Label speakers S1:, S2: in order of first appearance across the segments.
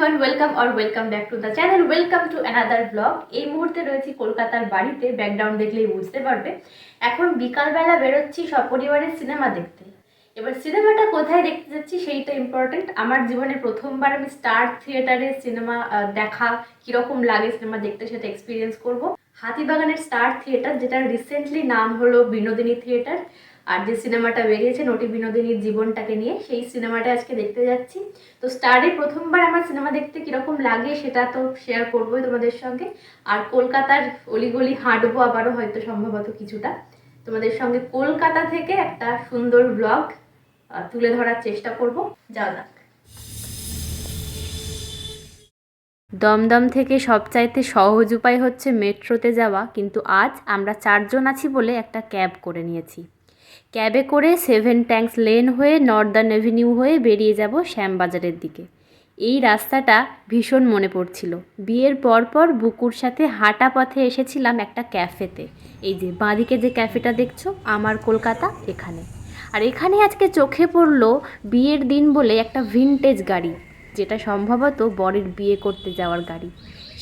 S1: Everyone welcome or welcome back to the channel welcome to another blog এই মুহূর্তে রয়েছি কলকাতার বাড়িতে। ব্যাকগ্রাউন্ড দেখলেই বুঝতে পারবে। এখন বিকালবেলা বেরোচ্ছি সপরিবারের সিনেমা দেখতে। এবার সিনেমাটা কোথায় দেখতে যাচ্ছি সেইটা ইম্পর্টেন্ট আমার জীবনে প্রথমবার আমি স্টার থিয়েটারে সিনেমা দেখা, কীরকম লাগে সিনেমা দেখতে সেটা এক্সপিরিয়েন্স করব। হাতিবাগানের স্টার থিয়েটার যেটা রিসেন্টলি নাম হলো বিনোদিনী থিয়েটার আর যে সিনেমাটা বেরিয়েছে নটি বিনোদিনীর জীবনটাকে নিয়ে, সেই সিনেমাটা আজকে দেখতে যাচ্ছি। তো স্টারে প্রথমবার আমার সিনেমা দেখতে কীরকম লাগে সেটা তো শেয়ার করবোই তোমাদের সঙ্গে। আর কলকাতার অলিগলি হাঁটবো আবারও হয়তো সম্ভবত কিছুটা। তোমাদের সঙ্গে কলকাতা থেকে একটা সুন্দর ব্লগ তুলে ধরার চেষ্টা করব। যাও যাক। দমদম থেকে সবচাইতে সহজ উপায় হচ্ছে মেট্রোতে যাওয়া, কিন্তু আজ আমরা চারজন আছি বলে একটা ক্যাব করে নিয়েছি। ক্যাবে করে সেভেন ট্যাঙ্কস লেন হয়ে নর্দার্ন এভিনিউ হয়ে বেরিয়ে যাব শ্যামবাজারের দিকে। এই রাস্তাটা ভীষণ মনে পড়ছিল। বিয়ের পরপর বুকুর সাথে হাঁটা পথে এসেছিলাম একটা ক্যাফেতে। এই যে, বাঁদিকে যে ক্যাফেটা দেখছ, আমার কলকাতা এখানে। আর এখানে আজকে চোখে পড়ল বিয়ের দিন বলে একটা ভিনটেজ গাড়ি, যেটা সম্ভবত বরের বিয়ে করতে যাওয়ার গাড়ি।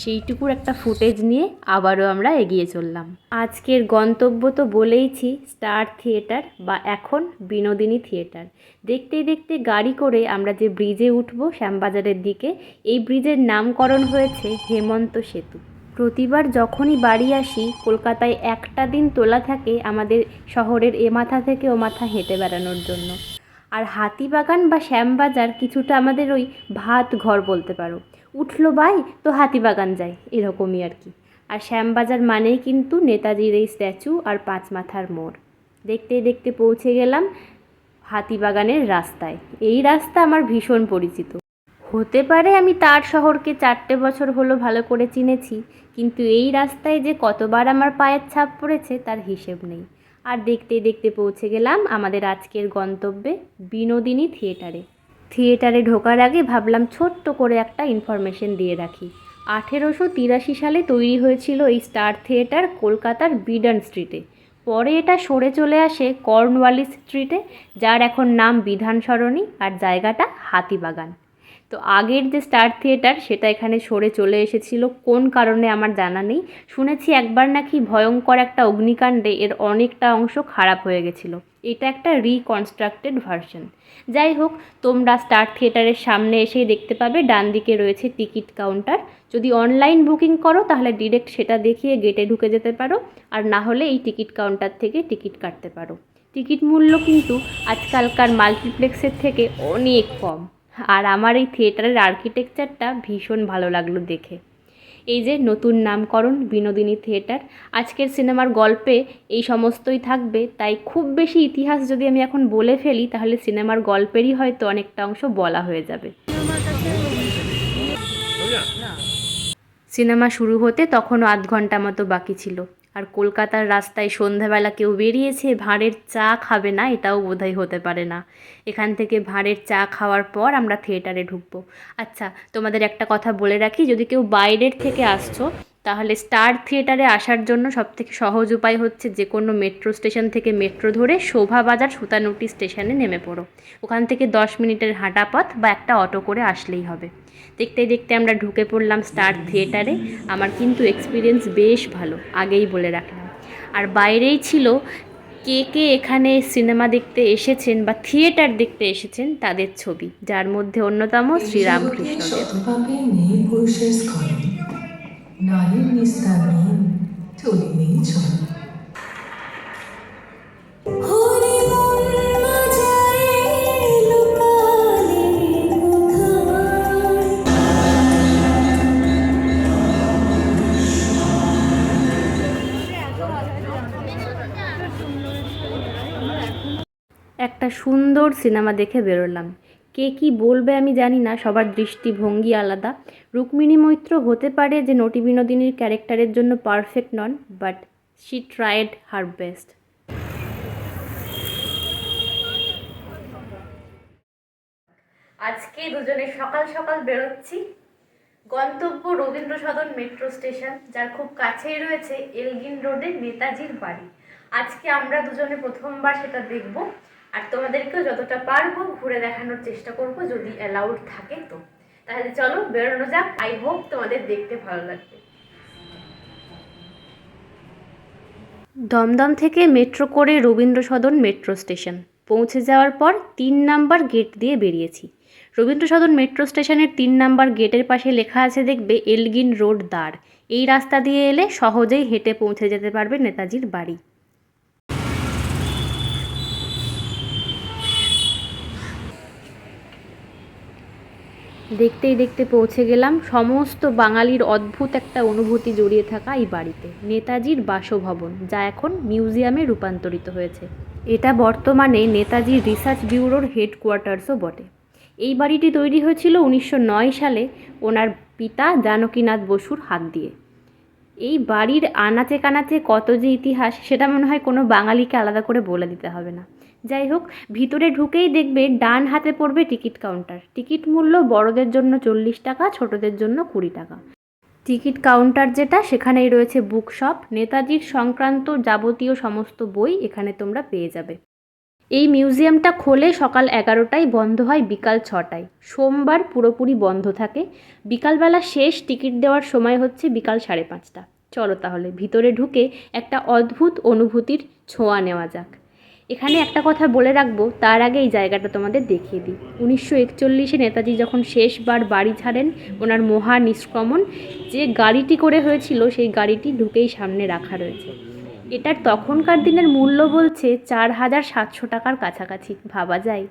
S1: সেইটুকুর একটা ফুটেজ নিয়ে আবারও আমরা এগিয়ে চললাম। আজকের গন্তব্য তো বলেইছি, স্টার থিয়েটার বা এখন বিনোদিনী থিয়েটার। দেখতে দেখতে গাড়ি করে আমরা যে ব্রিজে উঠবো শ্যামবাজারের দিকে, এই ব্রিজের নামকরণ হয়েছে হেমন্ত সেতু। প্রতিবার যখনই বাড়ি আসি, কলকাতায় একটা দিন তোলা থাকে আমাদের শহরের এ মাথা থেকে ও মাথা হেঁটে বেড়ানোর জন্য। আর হাতিবাগান বা শ্যামবাজার কিছুটা আমাদের ওই ভাত ঘর বলতে পারো। উঠল বাই, তো হাতিবাগান যাই এরকমই আর কি। আর শ্যামবাজার মানেই কিন্তু নেতাজির এই স্ট্যাচু আর পাঁচ মাথার মোড়। দেখতে দেখতে পৌঁছে গেলাম হাতিবাগানের রাস্তায়। এই রাস্তা আমার ভীষণ পরিচিত। হতে পারে আমি তার শহরকে চারটে বছর হলো ভালো করে চিনেছি, কিন্তু এই রাস্তায় যে কতবার আমার পায়ের ছাপ পড়েছে তার হিসেব নেই। আর দেখতে দেখতে পৌঁছে গেলাম আমাদের আজকের গন্তব্যে বিনোদিনী থিয়েটারে। থিয়েটারে ঢোকার আগে ভাবলাম ছোট্ট করে একটা ইনফরমেশন দিয়ে রাখি। আঠেরোশো তিরাশি সালে তৈরি হয়েছিল এই স্টার থিয়েটার কলকাতার বিডন স্ট্রিটে। পরে এটা সরে চলে আসে কর্নওয়ালিস স্ট্রিটে, যার এখন নাম বিধান সরণি আর জায়গাটা হাতিবাগান। তো আগের যে স্টার থিয়েটার সেটা এখানে সরে চলে এসেছিল, কোন কারণে আমার জানা নেই। শুনেছি একবার নাকি ভয়ঙ্কর একটা অগ্নিকাণ্ডে এর অনেকটা অংশ খারাপ হয়ে গেছিল। এটা একটা রিকনস্ট্রাক্টেড ভার্সন যাই হোক, তোমরা স্টার থিয়েটারের সামনে এসেই দেখতে পাবে, ডান দিকে রয়েছে টিকিট কাউন্টার। যদি অনলাইন বুকিং করো, তাহলে ডিরেক্ট সেটা দেখিয়ে গেটে ঢুকে যেতে পারো, আর না হলে এই টিকিট কাউন্টার থেকে টিকিট কাটতে পারো। টিকিট মূল্য কিন্তু আজকালকার মাল্টিপ্লেক্সের থেকে অনেক কম। আর আমার এই থিয়েটারের আর্কিটেকচারটা ভীষণ ভালো লাগল দেখে। এই যে নতুন নামকরণ বিনোদিনী থিয়েটার, আজকের সিনেমার গল্পে এই সমস্তই থাকবে, তাই খুব বেশি ইতিহাস যদি আমি এখন বলে ফেলি, তাহলে সিনেমার গল্পেরই হয়তো অনেকটা অংশ বলা হয়ে যাবে। সিনেমা শুরু হতে তখনও আধ ঘণ্টা মতো বাকি ছিল। আর কলকাতার রাস্তায় সন্ধ্যাবেলা কেউ বেরিয়েছে, ভাঁড়ের চা খাবে না, এটাও বোধহয় হতে পারে না। এখান থেকে ভাঁড়ের চা খাওয়ার পর আমরা থিয়েটারে ঢুকবো। আচ্ছা তোমাদের একটা কথা বলে রাখি, যদি কেউ বাইরের থেকে আসছো, তাহলে স্টার থিয়েটারে আসার জন্য সবথেকে সহজ উপায় হচ্ছে যে কোনো মেট্রো স্টেশন থেকে মেট্রো ধরে শোভাবাজার সুতানুটি স্টেশনে নেমে পড়ো। ওখান থেকে দশ মিনিটের হাঁটা পথ বা একটা অটো করে আসলেই হবে। দেখতে দেখতে আমরা ঢুকে পড়লাম স্টার থিয়েটারে আমার কিন্তু এক্সপিরিয়েন্স বেশ ভালো আগেই বলে রাখলাম। আর বাইরেই ছিল কে কে এখানে সিনেমা দেখতে এসেছেন বা থিয়েটার দেখতে এসেছেন তাদের ছবি যার মধ্যে অন্যতম শ্রীরামকৃষ্ণদেব
S2: নারীর
S1: সুন্দর সিনেমা দেখে বেরোলাম। কে কি বলবে আমি জানি না, সবার দৃষ্টিভঙ্গি আলাদা। রুক্মিণী মৈত্র হতে পারে যে নটি বিনোদিনীর ক্যারেক্টারের জন্য perfect non, but she tried her best. আজকে দুজনে সকাল সকাল বেরোচ্ছি। গন্তব্য রবীন্দ্র সদন মেট্রো স্টেশন, যার খুব কাছেই রয়েছে এলগিন রোডে নেতাজির বাড়ি। আজকে আমরা দুজনে প্রথমবার সেটা দেখব। আর তোমাদেরকেও যতটা পারব ঘুরে দেখানোর চেষ্টা করব যদি অ্যালাউড থাকে তো। তাহলে চলো বেরোনো যাক। আই হোপ তোমাদের দেখতে ভালো লাগবে। দমদম থেকে মেট্রো করে রবীন্দ্র সদন মেট্রো স্টেশন পৌঁছে যাওয়ার পর তিন নাম্বার গেট দিয়ে বেরিয়েছি। রবীন্দ্র সদন মেট্রো স্টেশনের তিন নাম্বার গেটের পাশে লেখা আছে দেখবে, এলগিন রোড দ্বার। এই রাস্তা দিয়ে এলে সহজেই হেঁটে পৌঁছে যেতে পারবে নেতাজির বাড়ি। দেখতেই দেখতে পৌঁছে গেলাম। সমস্ত বাঙালির অদ্ভুত একটা অনুভূতি জড়িয়ে থাকা এই বাড়িতে। নেতাজির বাসভবন, যা এখন মিউজিয়ামে রূপান্তরিত হয়েছে। এটা বর্তমানে নেতাজির রিসার্চ ব্যুরোর হেডকোয়ার্টার্সও বটে। এই বাড়িটি তৈরি হয়েছিল উনিশশো নয় সালে ওনার পিতা জানকীনাথ বসুর হাত দিয়ে। এই বাড়ির আনাচে কানাচে কত যে ইতিহাস, সেটা মনে হয় কোনো বাঙালিকে আলাদা করে বলে দিতে হবে না। যাই হোক, ভিতরে ঢুকেই দেখবে ডান হাতে পড়বে টিকিট কাউন্টার। টিকিট মূল্য বড়দের জন্য চল্লিশ টাকা, ছোটদের জন্য কুড়ি টাকা। টিকিট কাউন্টার যেটা, সেখানেই রয়েছে বুক শপ নেতাজির সংক্রান্ত যাবতীয় সমস্ত বই এখানে তোমরা পেয়ে যাবে। এই মিউজিয়ামটা খোলে সকাল এগারোটায়, বন্ধ হয় বিকাল ছটায়। সোমবার পুরোপুরি বন্ধ থাকে। বিকালবেলা শেষ, টিকিট দেওয়ার সময় হচ্ছে বিকাল সাড়ে পাঁচটা। চলো তাহলে, ভিতরে ঢুকে একটা অদ্ভুত অনুভূতির ছোঁয়া নেওয়া যাক। এখানে একটা কথা বলে রাখব, তার আগে এই জায়গাটা তোমাদের দেখিয়ে দিই। উনিশশো একচল্লিশে নেতাজি যখন শেষবার বাড়ি ছাড়েন, ওনার মহা নিষ্ক্রমণ, যে গাড়িটি করে হয়েছিল, সেই গাড়িটি ঢুকেই সামনে রাখা রয়েছে। এটার তখনকার দিনের মূল্য বলছে চার হাজার সাতশো টাকার কাছাকাছি, ভাবা যায়।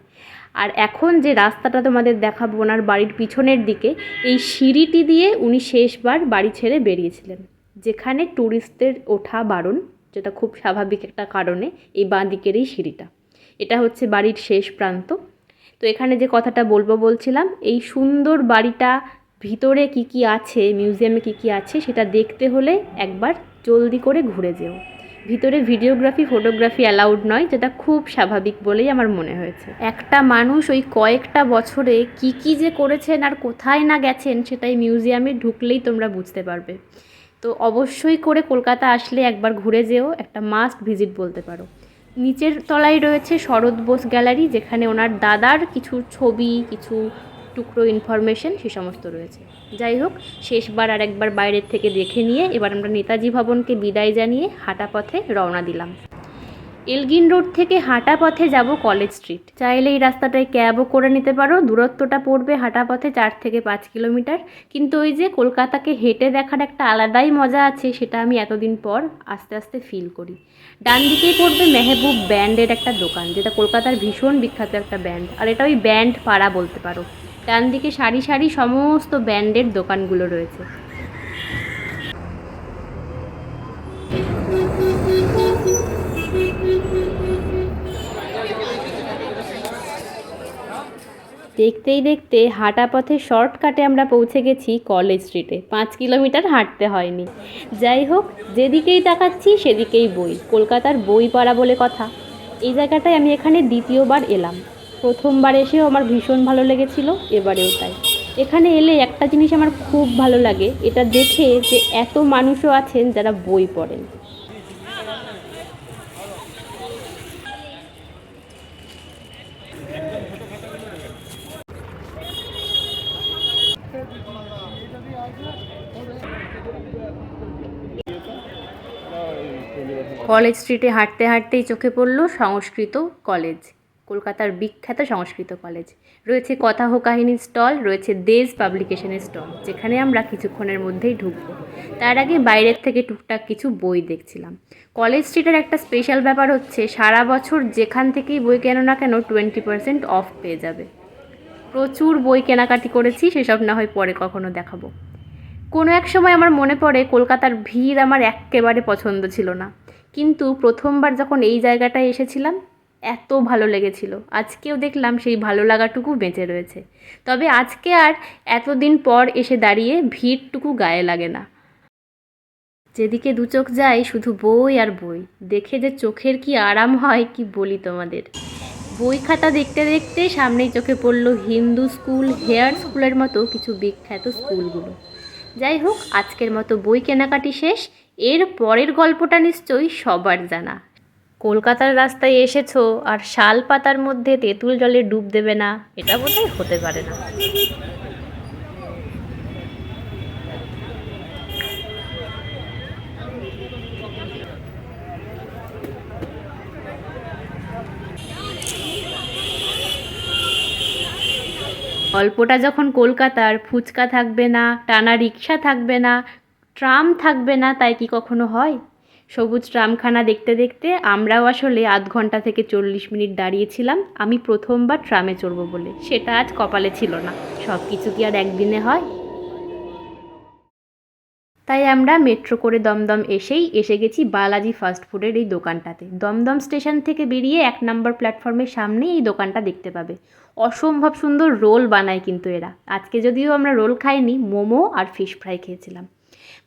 S1: আর এখন যে রাস্তাটা তোমাদের দেখাবো ওনার বাড়ির পিছনের দিকে, এই সিঁড়িটি দিয়ে উনি শেষবার বাড়ি ছেড়ে বেরিয়েছিলেন, যেখানে ট্যুরিস্টদের ওঠা বারণ। যেটা খুব স্বাভাবিক একটা কারণে এই বাঁ দিকের এই সিঁড়িটা। এটা হচ্ছে বাড়ির শেষ প্রান্ত। তো এখানে যে কথাটা বলব বলছিলাম, এই সুন্দর বাড়িটা ভিতরে কি কি আছে, মিউজিয়ামে কি কি আছে, সেটা দেখতে হলে একবার জলদি করে ঘুরে যেও। ভিতরে ভিডিওগ্রাফি, ফটোগ্রাফি অ্যালাউড নয়, যেটা খুব স্বাভাবিক বলেই আমার মনে হয়েছে। একটা মানুষ ওই কয়েকটা বছরে কি কি যে করেছেন আর কোথায় না গেছেন, সেটাই মিউজিয়ামে ঢুকলেই তোমরা বুঝতে পারবে। তো অবশ্যই করে কলকাতা আসলে একবার ঘুরে যেও, একটা মাস্ট ভিজিট বলতে পারো। নিচের তলায় রয়েছে শরৎ বোস গ্যালারি, যেখানে ওনার দাদার কিছু ছবি, কিছু টুকরো ইনফরমেশন সে সমস্ত রয়েছে। যাই হোক, শেষবার আর একবার বাইরের থেকে দেখে নিয়ে এবার আমরা নেতাজি ভবনকে বিদায় জানিয়ে হাঁটা পথে রওনা দিলাম। এলগিন রোড থেকে হাঁটা পথে যাব কলেজ স্ট্রিট। চাইলে এই রাস্তাটায় ক্যাবও করে নিতে পারো। দূরত্বটা পড়বে হাঁটা পথে চার থেকে পাঁচ কিলোমিটার। কিন্তু ওই যে কলকাতাকে হেঁটে দেখার একটা আলাদাই মজা আছে, সেটা আমি এতদিন পর আস্তে আস্তে ফিল করি। ডান দিকেই পড়বে মেহবুব ব্যান্ডের একটা দোকান, যেটা কলকাতার ভীষণ বিখ্যাত একটা ব্যান্ড। আর এটা ওই ব্যান্ড পাড়া বলতে পারো। ডান দিকে সারি সারি সমস্ত ব্যান্ডের দোকানগুলো রয়েছে। দেখতেই দেখতে হাঁটা পথে শর্টকাটে আমরা পৌঁছে গেছি কলেজ স্ট্রিটে। পাঁচ কিলোমিটার হাঁটতে হয়নি। যাই হোক, যেদিকেই তাকাচ্ছি সেদিকেই বই। কলকাতার বই পাড়া বলে কথা। এই জায়গাটায় আমি এখানে দ্বিতীয়বার এলাম। প্রথমবার এসেও আমার ভীষণ ভালো লেগেছিল, এবারেও তাই। এখানে এলে একটা জিনিস আমার খুব ভালো লাগে, এটা দেখে যে এত মানুষও আছেন যারা বই পড়েন। কলেজ স্ট্রিটে হাঁটতে হাঁটতেই চোখে পড়ল সংস্কৃত কলেজ, কলকাতার বিখ্যাত সংস্কৃত কলেজ। রয়েছে কথা হো কাহিনীর স্টল, রয়েছে দেশ পাবলিকেশনের স্টল, যেখানে আমরা কিছুক্ষণের মধ্যেই ঢুকবো। তার আগে বাইরের থেকে টুকটাক কিছু বই দেখছিলাম। কলেজ স্ট্রিটের একটা স্পেশাল ব্যাপার হচ্ছে, সারা বছর যেখান থেকেই বই কেন না কেন টোয়েন্টি পার্সেন্ট অফ পেয়ে যাবে। প্রচুর বই কেনাকাটি করেছি, সেসব না হয় পরে কখনো দেখাবো। কোনো এক সময় আমার মনে পড়ে কলকাতার ভিড় আমার এক্কেবারে পছন্দ ছিল না। কিন্তু প্রথমবার যখন এই জায়গাটায় এসেছিলাম, এত ভালো লেগেছিল। আজকেও দেখলাম সেই ভালো লাগাটুকু বেঁচে রয়েছে। তবে আজকে আর এতদিন পর এসে দাঁড়িয়ে ভিড়টুকু গায়ে লাগে না। যেদিকে দু চোখ যায় শুধু বই আর বই। দেখে যে চোখের কি আরাম হয়, কি বলি তোমাদের? বই খাতা দেখতে দেখতে সামনেই চোখে পড়ল হিন্দু স্কুল, হেয়ার স্কুলের মতো কিছু বিখ্যাত স্কুলগুলো। যাই হোক আজকের মতো বই কেনাকাটি শেষ। এর পরের গল্পটা নিশ্চয়ই সবার জানা। কলকাতার রাস্তায় এসেছ আর শাল পাতার মধ্যে তেঁতুল জলে ডুব দেবে না, এটা বোধহয় হতে পারে না। গল্পটা যখন কলকাতার ফুচকা থাকবে না, টানা রিক্সা থাকবে না, ট্রাম থাকবে না, তাই কি কখনো হয়? সবুজ ট্রামখানা দেখতে দেখতে আমরাও আসলে আধ ঘণ্টা থেকে চল্লিশ মিনিট দাঁড়িয়েছিলাম, আমি প্রথমবার ট্রামে চড়বো বলে। সেটা আজ কপালে ছিল না। সব কিছু কি আর একদিনে হয়? তাই আমরা মেট্রো করে দমদম এসেই, এসে গেছি বালাজি ফাস্ট ফুডের এই দোকানটাতে। দমদম স্টেশন থেকে বেরিয়ে এক নম্বর প্ল্যাটফর্মের সামনেই এই দোকানটা দেখতে পাবে। অসম্ভব সুন্দর রোল বানায় কিন্তু এরা। আজকে যদিও আমরা রোল খাইনি, মোমো আর ফিশ ফ্রাই খেয়েছিলাম।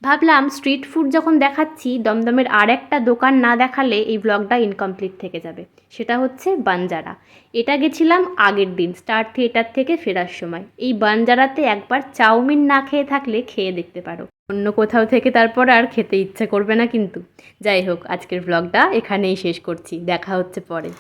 S1: ভাবলাম স্ট্রিট ফুড যখন দেখাচ্ছি, দমদমের আর একটা দোকান না দেখালে এই ব্লগটা ইনকমপ্লিট থেকে যাবে। সেটা হচ্ছে বানজারা। এটা গেছিলাম আগের দিন, স্টার থিয়েটার থেকে ফেরার সময়। এই বানজারাতে একবার চাউমিন না খেয়ে থাকলে খেয়ে দেখতে পারো। অন্য কোথাও থেকে তারপর আর খেতে ইচ্ছে করবে না কিন্তু। যাই হোক, আজকের ব্লগটা এখানেই শেষ করছি। দেখা হচ্ছে পরে।